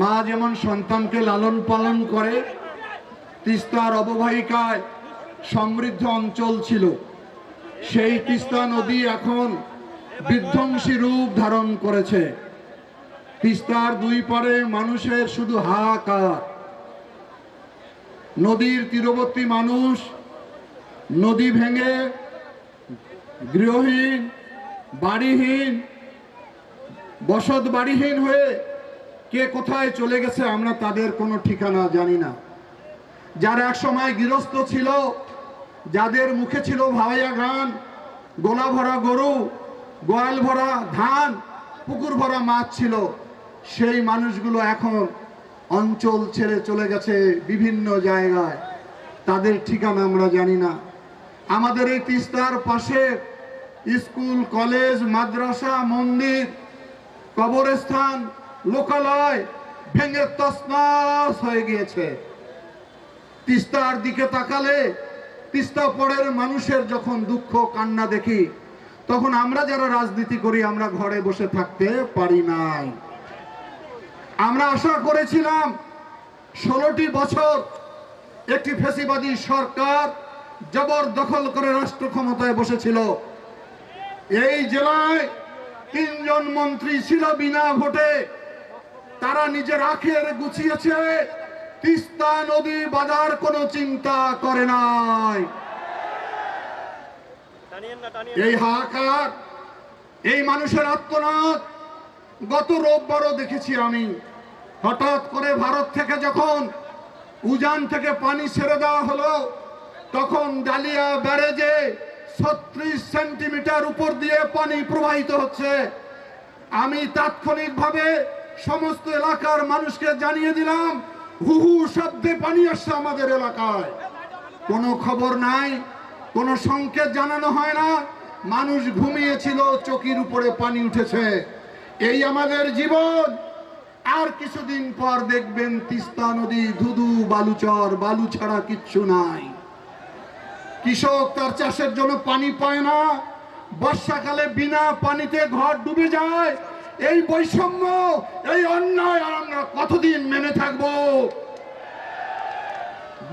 মা যেমন সন্তানকে লালন পালন করে তিস্তার অববাহিকায় সমৃদ্ধ অঞ্চল ছিল। সেই তিস্তা নদী এখন বিধ্বংসী রূপ ধারণ করেছে। তিস্তার দুই পারে মানুষের শুধু হাহাকার। নদীর তীরবর্তী মানুষ নদী ভেঙে গৃহহীন, বাড়িহীন বসত বাড়িহীন হয়ে কে কোথায় চলে গেছে আমরা তাদের কোনো ঠিকানা জানি না। যারা এক সময় গৃহস্থ ছিল, যাদের মুখে ছিল ভাইয়া গান গোলা ভরা গরু, গোয়াল ভরা ধান, পুকুর ভরা মাছ ছিল, সেই মানুষগুলো এখন অঞ্চল ছেড়ে চলে গেছে বিভিন্ন জায়গায়। তাদের ঠিকানা আমরা জানি না। আমাদের এই তিস্তার পাশে স্কুল, কলেজ, মাদ্রাসা, মন্দির, কবরস্থান লোকালয় ভেঙে তসনাস হয়ে গিয়েছে। তিস্তার দিকে তাকালে তিস্তা পরের মানুষের যখন দুঃখ কান্না দেখি, তখন আমরা যারা রাজনীতি করি, আমরা ঘরে বসে থাকতে পারি নাই। আমরা আশা করেছিলাম ষোলোটি বছর একটি ফেসিবাদী সরকার জবরদখল করে রাষ্ট্র ক্ষমতায় বসেছিল। এই জেলায় তিনজন মন্ত্রী ছিল বিনা ভোটে। তারা নিজের আখের গুছিয়েছে, তিস্তা নদী বাজার কোনো চিন্তা করে নাই। এই হাহাকার, এই মানুষের আত্মনাদ, গত রোববারও দেখেছি আমি। হঠাৎ করে ভারত থেকে যখন উজান থেকে পানি ছেড়ে দেওয়া হলো, তখন ডালিয়া ব্যারেজে ছত্রিশ সেন্টিমিটার উপর দিয়ে পানি প্রবাহিত হচ্ছে। আমি তাৎক্ষণিকভাবে সমস্ত এলাকার মানুষকে জানিয়ে দিলাম হু হু শব্দে পানি আসছে আমাদের এলাকায়। কোনো খবর নাই, কোনো সংকেত জানানো হয় না। মানুষ ঘুমিয়েছিল, চকির উপরে পানি উঠেছে। এই আমাদের জীবন। আর কিছুদিন পর দেখবেন তিস্তা নদী, ধুধু, বালুচর, বালু ছাড়া কিচ্ছু নাই। কৃষক তার চাষের জন্য পানি পায় না। বর্ষাকালে বিনা পানিতে ঘর ডুবে যায়। এই বৈষম্য, এই অন্যায় আর আমরা কতদিন মেনে থাকব?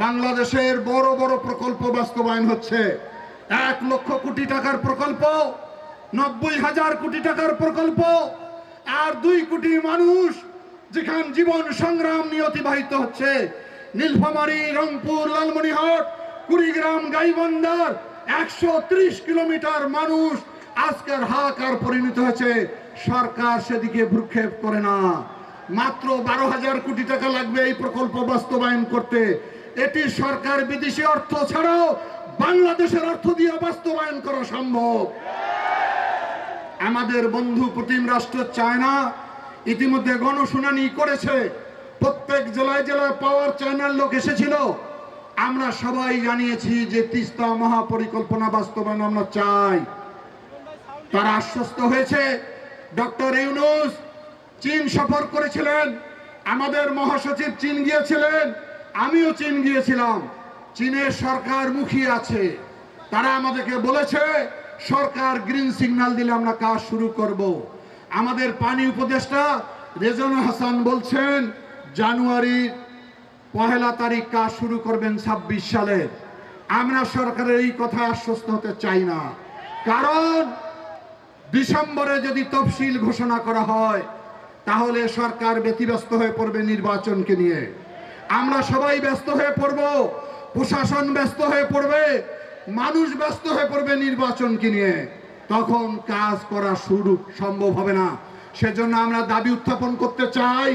বাংলাদেশের বড় বড় প্রকল্প বাস্তবায়ন হচ্ছে। এক লক্ষ কোটি টাকার প্রকল্প, নব্বই হাজার কোটি টাকার প্রকল্প, আর দুই কোটি মানুষ যেখান জীবন সংগ্রাম নিয়ে অতিবাহিত হচ্ছে। নীলফামারী, রংপুর লালমনিহাট কুড়িগ্রাম, গাইবান্ধার একশো ত্রিশ কিলোমিটার মানুষ আজকের হাহাকার পরিণত হয়েছে। সরকার সেদিকে ভ্রুক্ষেপ করে না। মাত্র বারো হাজার কোটি টাকা লাগবে এই প্রকল্প বাস্তবায়ন করতে। এটি সরকার বিদেশি অর্থ ছাড়াও বাংলাদেশের অর্থ দিয়ে বাস্তবায়ন করা সম্ভব। আমাদের বন্ধু প্রতিম রাষ্ট্র চায়না ইতিমধ্যে গণশুনানি করেছে। প্রত্যেক জেলায় জেলায় পাওয়ার চায়নার লোক এসেছিল। আমরা সবাই জানিয়েছি যে তিস্তা মহাপরিকল্পনা বাস্তবায়ন আমরা চাই। তারা আশ্বস্ত হয়েছে ডক্টর ইউনুস, চীন সফর করেছিলেন। আমাদের মহাসচিব চীন গিয়েছিলেন। আমিও চীন গিয়েছিলাম। চীনের সরকার মুখিয়ে আছে। তারা আমাদেরকে বলেছে, সরকার গ্রিন সিগন্যাল দিলে আমরা কাজ শুরু করব। আমাদের পানি উপদেষ্টা রেজন হাসান বলছেন, জানুয়ারি পহেলা তারিখ কাজ শুরু করবেন ছাব্বিশ সালে। আমরা সরকারের এই কথা আশ্বস্ত হতে চাই না। কারণ ডিসেম্বরে যদি তফসিল ঘোষণা করা হয়, তাহলে সরকার ব্যতিব্যস্ত হয়ে পড়বে নির্বাচনকে নিয়ে। আমরা সবাই ব্যস্ত হয়ে পড়ব, প্রশাসন ব্যস্ত হয়ে পড়বে, মানুষ ব্যস্ত হয়ে পড়বে নির্বাচনকে নিয়ে। তখন কাজ করা শুরু সম্ভব হবে না। সেজন্য আমরা দাবি উত্থাপন করতে চাই।